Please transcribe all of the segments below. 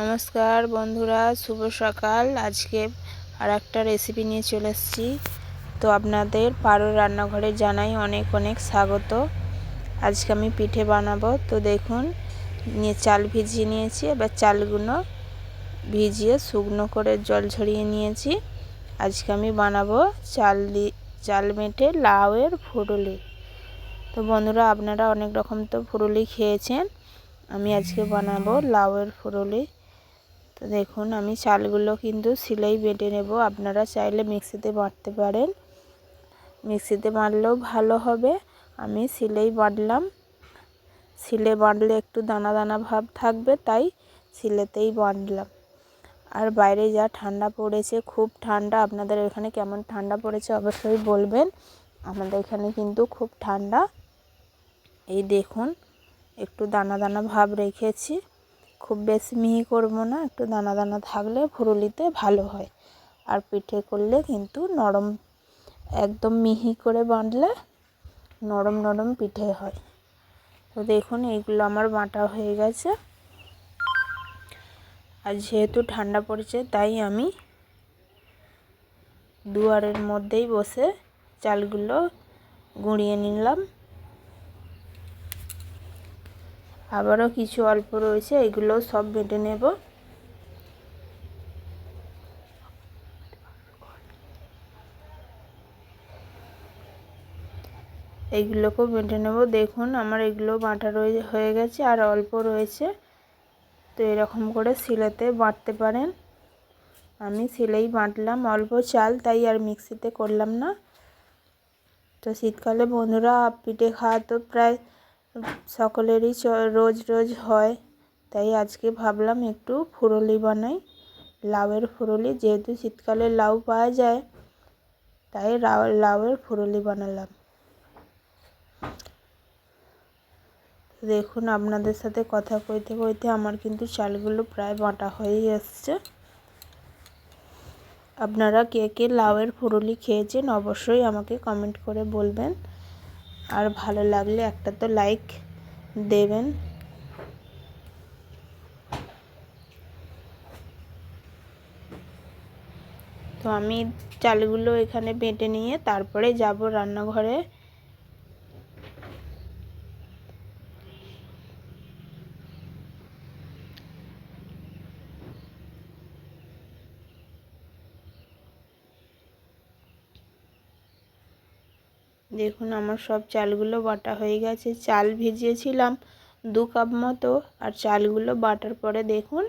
নমস্কার বন্ধুরা, শুভ সকাল। আজকে আর একটা রেসিপি নিয়ে চলে এসেছি। তো আপনাদের পারো রান্নাঘরে জানাই অনেক অনেক স্বাগত। আজকে আমি পিঠে বানাবো। তো দেখুন, নিয়ে চাল ভিজিয়ে নিয়েছি। এবার চালগুলো ভিজিয়ে শুকনো করে জল ঝরিয়ে নিয়েছি। আজকে আমি বানাবো চাল চাল মেটে লাউয়ের ফুরুলি। তো বন্ধুরা, আপনারা অনেক রকম তো ফুরুলি খেয়েছেন। আমি আজকে বানাবো লাউয়ের ফুরুলি। তো দেখুন, আমি চালগুলো কিন্তু সিলাই বেটে নেব। আপনারা চাইলে মিক্সিতে বাটতে পারেন। মিক্সিতে বাটলেও ভালো হবে। আমি সিলেই বাটলাম সিলে বাঁটলে একটু দানা দানা ভাব থাকবে, তাই সিলেতেই বাঁটলাম আর বাইরে যা ঠান্ডা পড়েছে, খুব ঠান্ডা। আপনাদের এখানে কেমন ঠান্ডা পড়েছে অবশ্যই বলবেন। আমাদের এখানে কিন্তু খুব ঠান্ডা। এই দেখুন, একটু দানা দানা ভাব রেখেছি। খুব বেশি মিহি করব না, একটু দানা দানা থাকলে ফুরুলিতে ভালো হয়। আর পিঠে করলে কিন্তু নরম, একদম মিহি করে বাঁধলে নরম নরম পিঠে হয়। তো দেখুন, এইগুলো আমার বাঁটা হয়ে গেছে। আর যেহেতু ঠান্ডা পড়েছে, তাই আমি দুয়ারের মধ্যেই বসে চালগুলো গুঁড়িয়ে নিলাম। আবারও কিছু অল্প রয়েছে, এগুলো সব বেটে নেব। এইগুলোকেও বেটে নেব। দেখুন, আমার এগুলো বাঁটা রয়ে, হয়ে গেছে আর অল্প রয়েছে। তো এরকম করে শিলেতে বাঁটতে পারেন। আমি শিলেই বাঁটলাম, অল্প চাল, তাই আর মিক্সিতে করলাম না। তো শীতকালে বন্ধুরা পিঠে খাওয়া তো প্রায় সকলেরই রোজ রোজ হয়। তাই আজকে ভাবলাম একটু ফুরলি বানাই। লাউয়ের ফুরলি, যেহেতু শীতকালে লাউ পাওয়া যায়, তাই লাউয়ের ফুরলি বানালাম। দেখুন, আপনাদের সাথে কথা কইতে কইতে আমার কিন্তু চালগুলো প্রায় বাঁটা হয়েই এসছে আপনারা কে কে লাউয়ের ফুরুলি খেয়েছেন অবশ্যই আমাকে কমেন্ট করে বলবেন। আর ভালো লাগলে একটা তো লাইক দেবেন। তো আমি চালগুলো এখানে বেটে নিয়ে তারপরে যাব রান্নাঘরে। দেখুন আমার সব চালগুলো বাটা হয়ে গেছে। চাল ভিজিয়েছিলাম দু কাপ মতো আর চালগুলো বাটার পরে দেখুন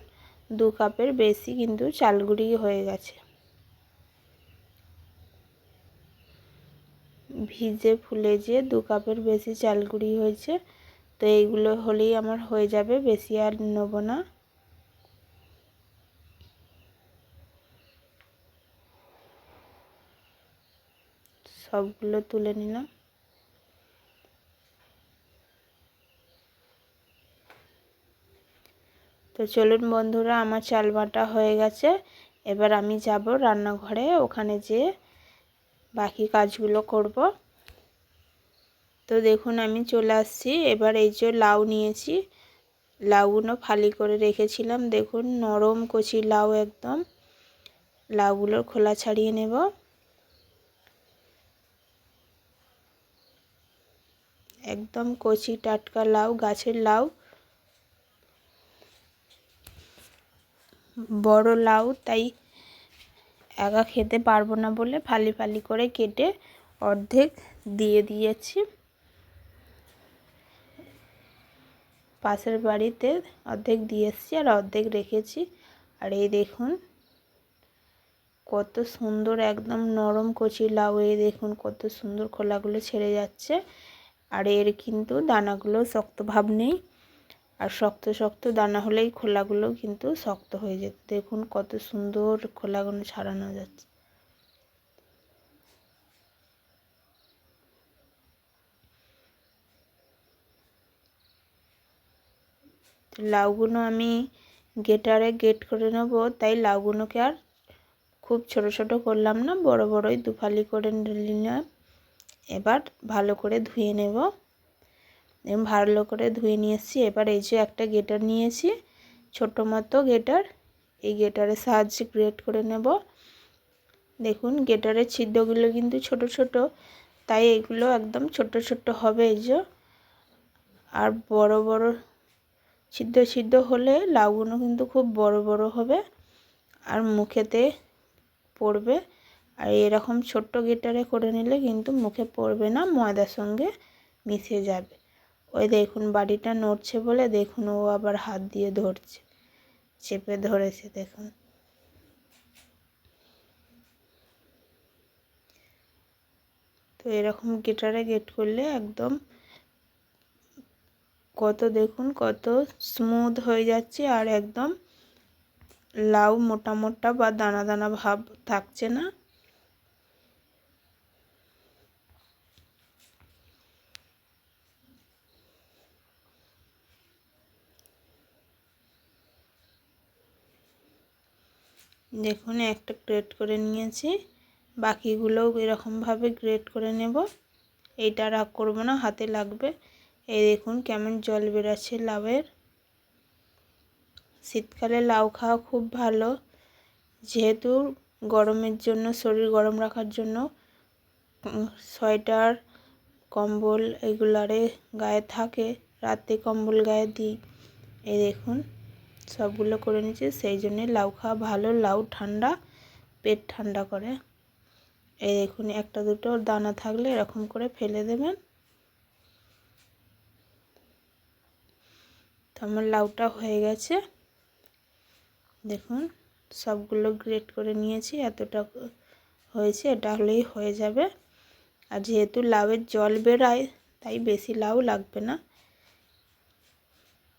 দু কাপের বেশি কিন্তু চালগুড়ি হয়ে গেছে। ভিজে ফুলে যে দু কাপের বেশি চালগুড়ি হয়েছে, তো এইগুলো হলেই আমার হয়ে যাবে, বেশি আর নেব না। সবগুলো তুলে নিলাম। তো চলুন বন্ধুরা, আমার চাল বাটা হয়ে গেছে। এবার আমি যাব রান্নাঘরে, ওখানে যে বাকি কাজগুলো করব। তো দেখুন, আমি চলে আসছি। এবার এই যে লাউ নিয়েছি, লাউগুলো ফালি করে রেখেছিলাম। দেখুন, নরম কচি লাউ একদম। লাউগুলোর খোলা ছাড়িয়ে নেব। একদম কচি টাটকা লাউ, গাছের লাউ, বড় লাউ, তাই একা খেতে পারব না বলে ফালি ফালি করে কেটে অর্ধেক দিয়ে দিয়েছি। পাশের বাড়িতে অর্ধেক দিয়ে এসেছি আর অর্ধেক রেখেছি। আর এই দেখুন, কত সুন্দর একদম নরম কচি লাউ, এই দেখুন কত সুন্দর খোলাগুলো ছেড়ে যাচ্ছে। আর এর কিন্তু দানাগুলো শক্ত ভাব নেই। আর শক্ত শক্ত দানা হলেই খোলাগুলো কিন্তু শক্ত হয়ে যেত। দেখুন কত সুন্দর খোলাগুলো ছাড়ানো যাচ্ছে। লাউগুলো আমি গেটারে গেট করে নেব। তাই লাউগুলোকে আর খুব ছোট ছোট করলাম না, বড়, বড়ই দুফালি করে নিলাম। এবার ভালো করে ধুয়ে নেব। ভালো করে ধুয়ে নিয়ে এবার এই যে একটা গেটার নিয়েছি, ছোট মতো গেটার, এই গেটারের সাহায্যে গ্রেট করে নেব। দেখুন, গেটারের ছিদ্রগুলো কিন্তু ছোট ছোট, তাই এগুলো একদম ছোট ছোট হবে এই যে। আর বড় বড় ছিদ্র ছিদ্র হলে লাউগুলো কিন্তু খুব বড় বড় হবে, আর মুখেতে পড়বে। আর এরকম ছোট্ট গিটারে করে নিলে কিন্তু মুখে পড়বে না, ময়দার সঙ্গে মিশে যাবে। ওই দেখুন বাড়িটা নড়ছে বলে দেখুন ও আবার হাত দিয়ে ধরছে, চেপে ধরেছে দেখুন। তো এরকম গিটারে গেট করলে একদম কত দেখুন কত স্মুথ হয়ে যাচ্ছে আর একদম লাউ মোটা মোটা বা দানা দানা ভাব থাকছে না। দেখুন, একটা গ্রেট করে নিয়েছি। বাকিগুলোও এরকমভাবে গ্রেট করে নেব। এইটা রাগ করব না, হাতে লাগবে। এই দেখুন, কেমন জল বেরাচ্ছে লাউয়ের। শীতকালে লাউ খাওয়া খুব ভালো। যেহেতু গরমের জন্য, শরীর গরম রাখার জন্য সোয়েটার, কম্বল এগুলারে গায়ে থাকে, রাতে কম্বল গায়ে দিই। এই দেখুন সবগুলো করে নিচ্ছি সেই জন্যে লাউ খাওয়া ভালো, লাউ ঠান্ডা, পেট ঠান্ডা করে। এই দেখুন, একটা দুটো দানা থাকলে এরকম করে ফেলে দেবেন। তো আমার লাউটা হয়ে গেছে। দেখুন, সবগুলো গ্রেট করে নিয়েছি। এতটা হয়েছে, এটা হলেই হয়ে যাবে। আর যেহেতু লাউয়ের জল বেরায়, তাই বেশি লাউ লাগবে না।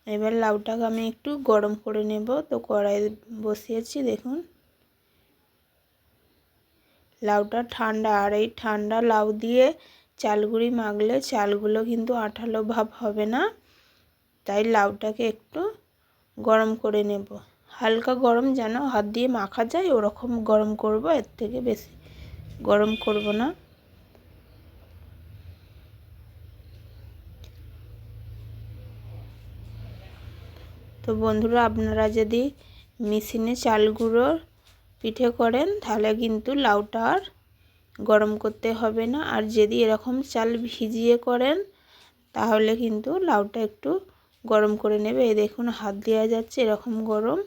এবার লাউটাকে আমি একটু গরম করে নেব। তো কড়াই বসিয়েছি, দেখুন। লাউটা ঠান্ডা, আর এই ঠান্ডা লাউ দিয়ে চালগুড়ি মাখলে চালগুলো কিন্তু আঠালো ভাব হবে না। তাই লাউটাকে একটু গরম করে নেব। হালকা গরম যেন হাত দিয়ে মাখা যায়, ওরকম গরম করব, এর থেকে বেশি গরম করব না। তো বন্ধুরা, আপনারা যদি মেশিনে চাল গুঁড়ো পিঠে করেন, তাহলে কিন্তু লাউটা আর গরম করতে হবে না। আর যদি এরকম চাল ভিজিয়ে করেন, তাহলে কিন্তু লাউটা একটু গরম করে নেবে। এই দেখুন, হাত দেওয়া যাচ্ছে এরকম গরম।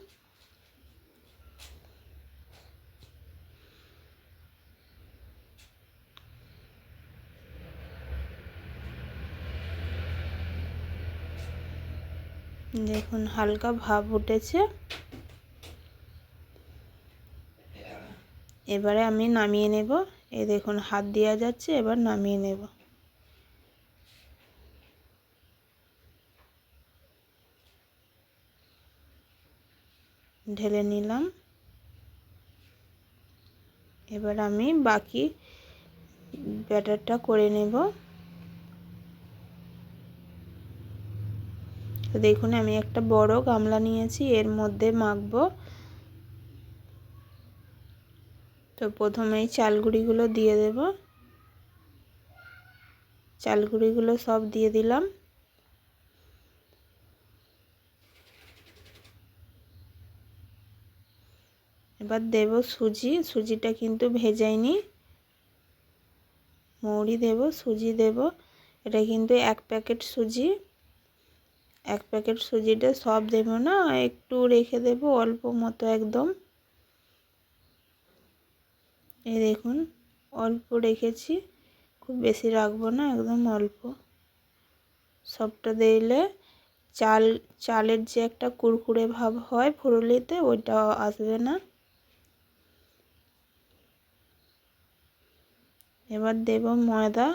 দেখুন, হালকা ভাব উঠেছে। এবারে আমি নামিয়ে নেব। এই দেখুন, হাত দেওয়া যাচ্ছে, এবার নামিয়ে নেব। ঢেলে নিলাম। এবার আমি বাকি ব্যাটারটা করে নেব। দেখুন, আমি একটা বড় গামলা নিয়েছি, এর মধ্যে মাখবো। তো প্রথমেই চালগুড়িগুলো দিয়ে দেব। চালগুড়িগুলো সব দিয়ে দিলাম। এবার দেব সুজি, সুজিটা কিন্তু ভেজাইনি। মৌরি দেব, সুজি দেব। এটা কিন্তু এক প্যাকেট সুজি। এক প্যাকেট সুজিটা সব দেব না, একটু রেখে দেব অল্প মতো একদম। এই দেখুন, অল্প রেখেছি, খুব বেশি রাখব না, একদম অল্প। সবটা দিলে চাল, চালের যে একটা কুরকুরে ভাব হয় ফুরুলিতে, ওইটা আসবে না। এবার দেব ময়দা।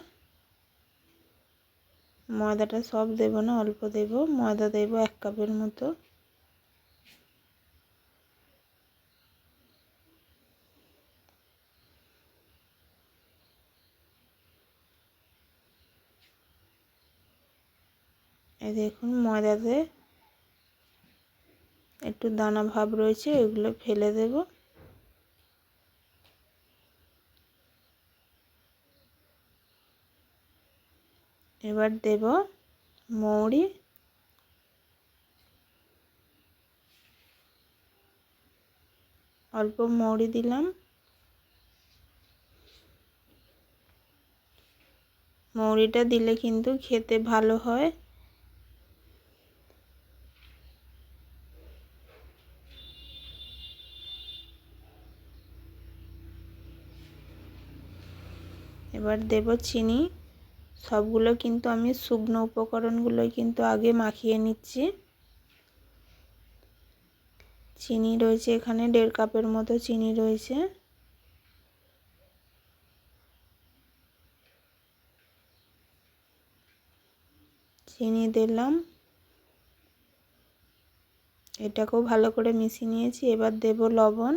ময়দাটা সব দেব না, অল্প দেব। ময়দা দেব এক কাপের মতো। এই দেখুন, ময়দাতে একটু দানা ভাব রয়েছে এগুলো ফেলে দেব। এবার দেব মৌরি। অল্প মৌরি দিলাম। মৌরিটা দিলে কিন্তু খেতে ভালো হয়। এবার দেব চিনি। সবগুলো কিন্তু আমি শুকনো উপকরণগুলোই কিন্তু আগে মাখিয়ে নিচ্ছি। চিনি রয়েছে এখানে, দেড় কাপের মতো চিনি রয়েছে। চিনি দিলাম। এটাকেও ভালো করে মিশিয়ে নিয়েছি। এবার দেব লবণ।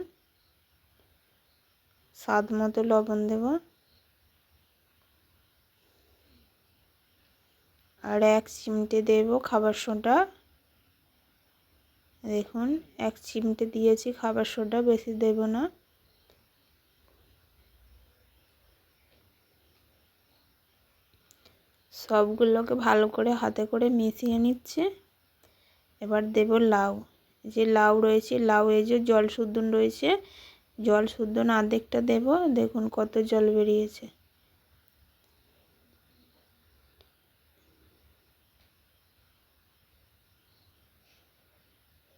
স্বাদ মতো লবণ দেব। আর এক চিমটে দেব খাবার সোডা। দেখুন, এক চিমটে দিয়েছি খাবার সোডা, বেশি দেব না। সবগুলোকে ভালো করে হাতে করে মিশিয়ে নিচ্ছে। এবার দেব লাউ। যে লাউ রয়েছে, লাউ এই যে জল শুদ্ধ রয়েছে জল শুদ্ধ আর্ধেকটা দেব। দেখুন কত জল বেরিয়েছে।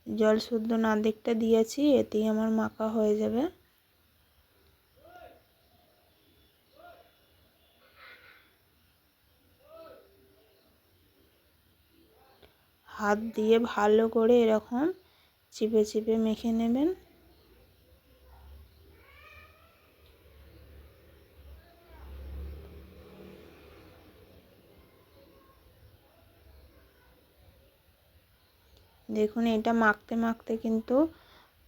জল শুদ্ধ না দিকটা দিয়েছি, এতেই আমার মাখা হয়ে যাবে। হাত দিয়ে ভালো করে এরকম চিপে চিপে মেখে নেবেন। দেখুন, এটা মাখতে মাখতে কিন্তু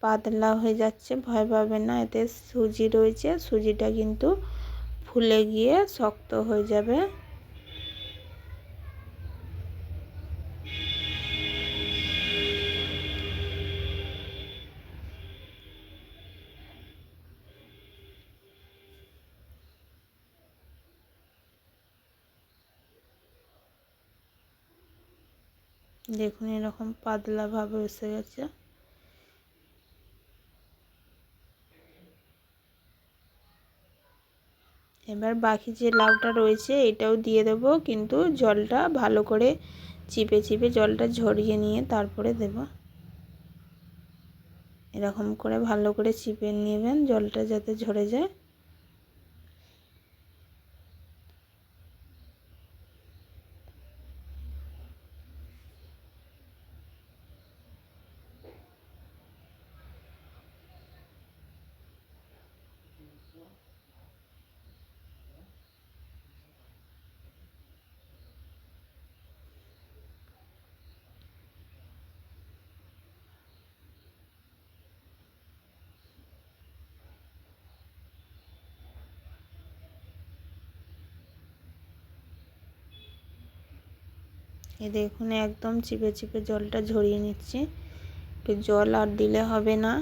পাতলা হয়ে যাচ্ছে। ভয় পাবে না, এতে সুজি রয়েছে। সুজিটা কিন্তু ফুলে গিয়ে শক্ত হয়ে যাবে। দেখুন, এরকম পাতলাভাবে এসে গেছে। এবার বাকি যে লাউটা রয়েছে, এটাও দিয়ে দেব, কিন্তু জলটা ভালো করে চিপে চিপে জলটা ঝরিয়ে নিয়ে তারপরে দেব। এরকম করে ভালো করে চিপে নেবেন, জলটা যাতে ঝরে যায়। এ দেখুন, একদম চিপে চিপে জলটা ঝরিয়ে নিচ্ছি। জল আর দিলে হবে না।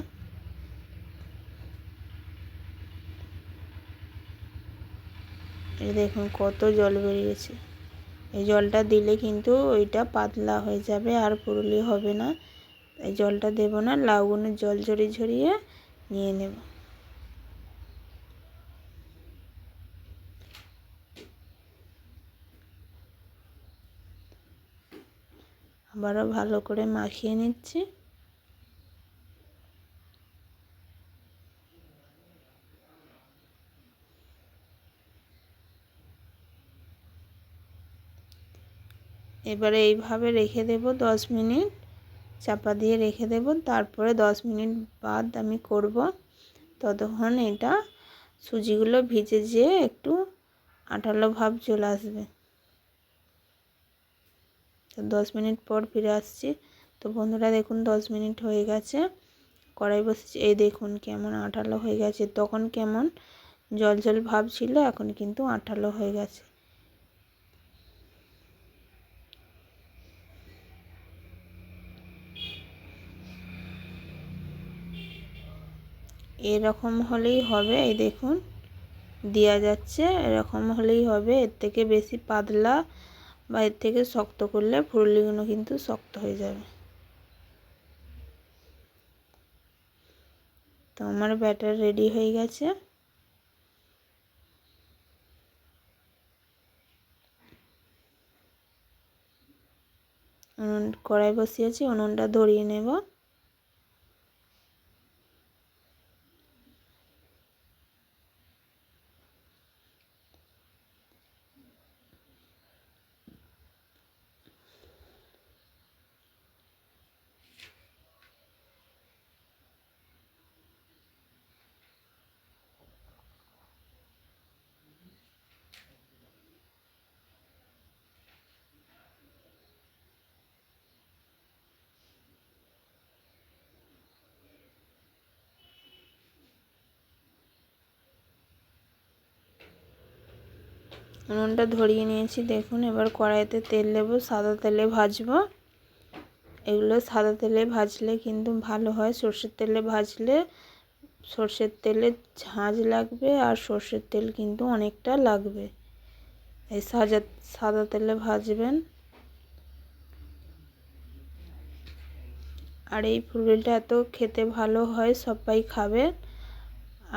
এই দেখুন, কত জল বেরিয়েছে। এই জলটা দিলে কিন্তু ওইটা পাতলা হয়ে যাবে, আর পুরুলি হবে না। এই জলটা দেব না, লাউগুনের জল ঝরিয়ে ঝরিয়ে নিয়ে নেব। আবারও ভালো করে মাখিয়ে নিচ্ছি। এবারে এইভাবে রেখে দেব দশ মিনিট, চাপা দিয়ে রেখে দেব, তারপরে দশ মিনিট বাদ আমি করব। ততক্ষণ এটা সুজিগুলো ভিজে যেয়ে একটু আঠালো ভাব চলে আসবে। তো দশ মিনিট পর ফিরে আসছি। তো বন্ধুরা, দেখুন দশ মিনিট হয়ে গেছে। কড়াই বসেছি। এই দেখুন কেমন আঠালো হয়ে গেছে। তখন কেমন জল জল ভাব ছিল, এখন কিন্তু আঠালো হয়ে গেছে। এরকম হলেই হবে। এই দেখুন, দেওয়া যাচ্ছে। এরকম হলেই হবে। এর থেকে বেশি পাতলা বা এর থেকে শক্ত করলে ফুরুলিগুলো কিন্তু শক্ত হয়ে যাবে। তো আমার ব্যাটার রেডি হয়ে গেছে। উনুন কড়াই বসিয়েছি, উনুনটা ধরিয়ে নেব। উনুনটা ধরিয়ে নিয়েছি। দেখুন, এবার কড়াইতে তেল দেবো, সাদা তেলে ভাজবো। এগুলো সাদা তেলে ভাজলে কিন্তু ভালো হয়। সর্ষের তেলে ভাজলে সর্ষের তেলে ঝাঁঝ লাগবে আর সর্ষের তেল কিন্তু অনেকটা লাগবে। এই সাজা, সাদা তেলে ভাজবেন। আর এই ফুলটা এত খেতে ভালো হয়, সবাই খাবে।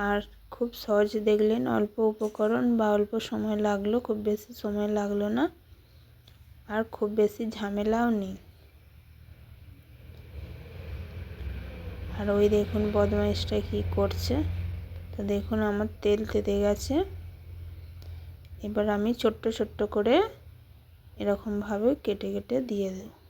আর খুব সহজ দেখলেন, অল্প উপকরণ বা অল্প সময় লাগল, খুব বেশি সময় লাগল না। আর খুব বেশি ঝামেলাও নেই। আর ওই দেখুন বদমাইশটা কি করছে। তো দেখুন আমার তেল তেতে গেছে। এবার আমি ছোট্ট ছোট্ট করে এরকমভাবে কেটে কেটে দিয়ে দেব।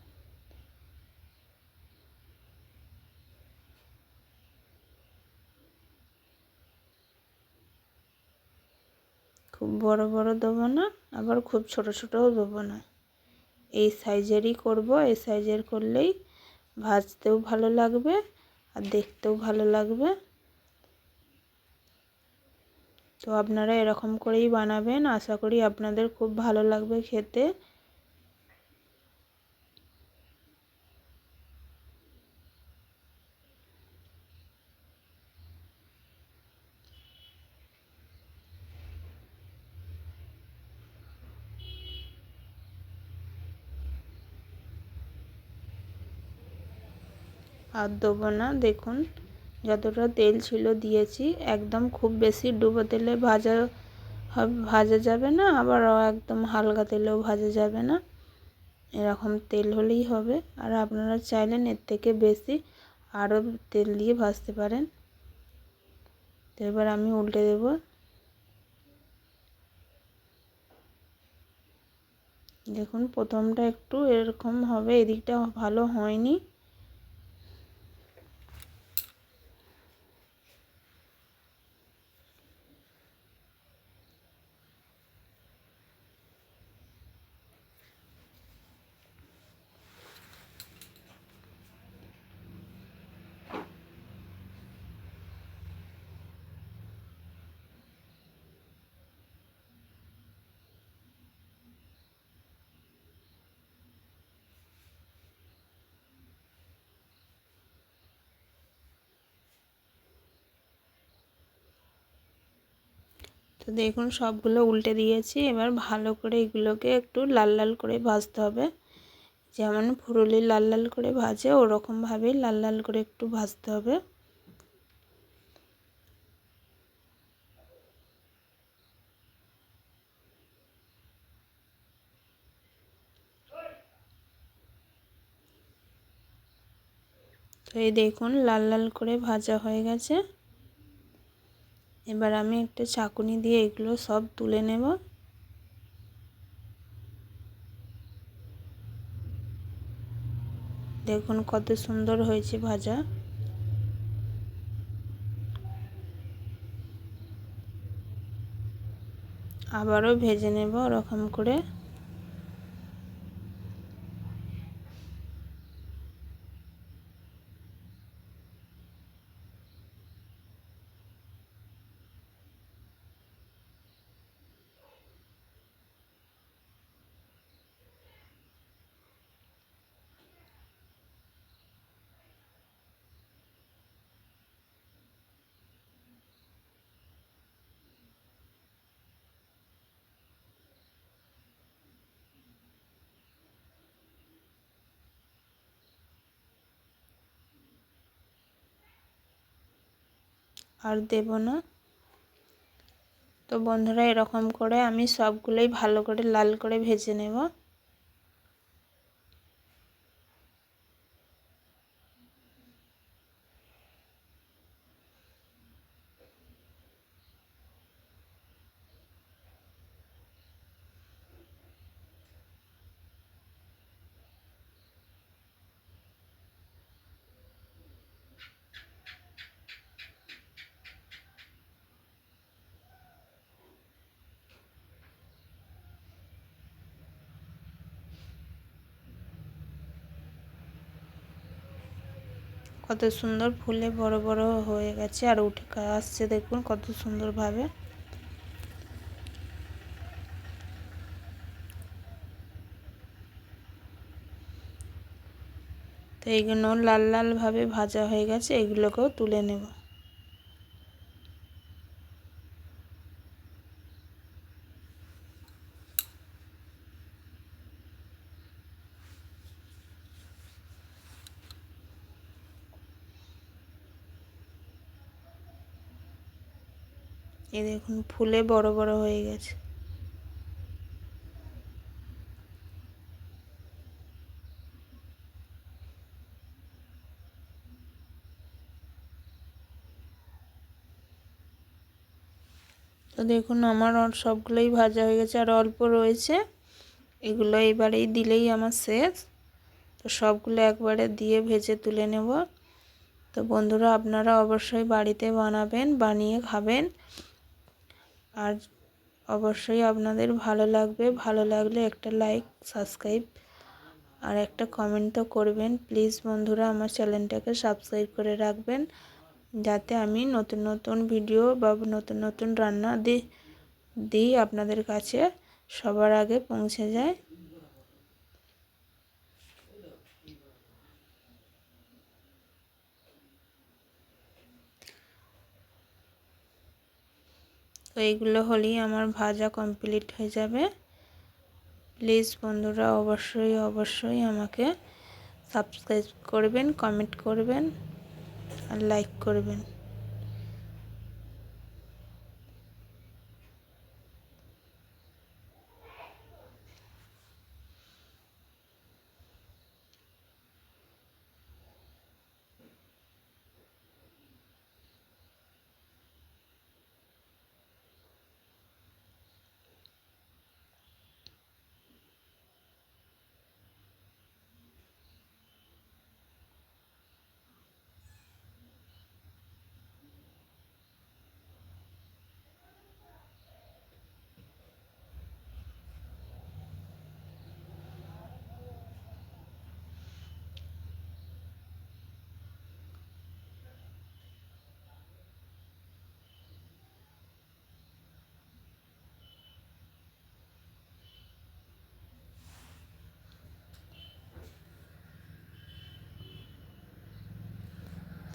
খুব বড় বড় দেবো না, আবার খুব ছোট ছোটও দেবো না। এই সাইজেরই করব, এই সাইজের করলেই ভাজতেও ভালো লাগবে আর দেখতেও ভালো লাগবে। তো আপনারা এরকম করেই বানাবেন, আশা করি আপনাদের খুব ভালো লাগবে খেতে। আর দেবো না। দেখুন, যতটা তেল ছিল দিয়েছি, একদম খুব বেশি ডুবো তেলে ভাজা ভাজা যাবে না আবার একদম হালকা তেলেও ভাজা যাবে না। এরকম তেল হলেই হবে। আর আপনারা চাইলেন এর থেকে বেশি আরও তেল দিয়ে ভাজতে পারেন। তো এবার আমি উল্টে দেব। দেখুন, প্রথমটা একটু এরকম হবে, এদিকটা ভালো হয়নি। দেখুন সবগুলো উল্টে দিয়েছি, এবার ভালো করে এগুলোকে একটু লাল লাল করে ভাজতে হবে। যেমন ফুরুলি লাল লাল করে ভাজে ওরকমভাবেই লাল লাল করে একটু ভাজতে হবে। তো এই দেখুন লাল লাল করে ভাজা হয়ে গেছে। এবার আমি একটা চাকুনি দিয়ে এগুলো সব তুলে নেব। দেখুন কত সুন্দর হয়েছে ভাজা। আবারও ভেজে নেব ওরকম করে। আর দেব না। তো বন্ধুরা, এরকম করে আমি সবগুলোই ভালো করে লাল করে ভেজে নেব। কত সুন্দর ফুলে বড় বড় হয়ে গেছে আর উঠে আসছে দেখুন কত সুন্দরভাবে। তো এইগুলো লাল লালভাবে ভাজা হয়ে গেছে, এগুলোকেও তুলে নেব। এই দেখুন, ফুলে বড় বড় হয়ে গেছে। তো দেখুন, আমার সবগুলোই ভাজা হয়ে গেছে আর অল্প রয়েছে। এগুলো এবারেই দিলেই আমার শেষ। তো সবগুলো একবারে দিয়ে ভেজে তুলে নেব। তো বন্ধুরা, আপনারা অবশ্যই বাড়িতে বানাবেন, বানিয়ে খাবেন। আর অবশ্যই আপনাদের ভালো লাগবে, ভালো লাগলে একটা লাইক সাবস্ক্রাইব আর একটা কমেন্ট তো করবেন। প্লিজ বন্ধুরা, আমার চ্যানেলটাকে সাবস্ক্রাইব করে রাখবেন যাতে আমি নতুন নতুন ভিডিও বা নতুন নতুন রান্না দিই দিই আপনাদের কাছে। সবার আগে পৌঁছে যায়। তো এইগুলো হলেই আমার ভাজা কমপ্লিট হয়ে যাবে। প্লিজ বন্ধুরা, অবশ্যই অবশ্যই আমাকে সাবস্ক্রাইব করবেন কমেন্ট করবেন আর লাইক করবেন।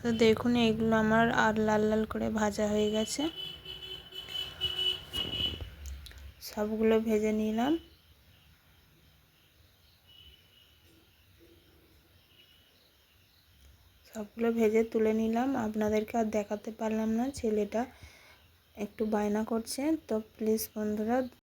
তো দেখুন, এগুলো আমার আর লাল লাল করে ভাজা হয়ে গেছে। সবগুলো ভেজে নিলাম। সবগুলো ভেজে তুলে নিলাম। আপনাদেরকে আর দেখাতে পারলাম না, ছেলেটা একটু বায়না করছে। তো প্লিজ বন্ধুরা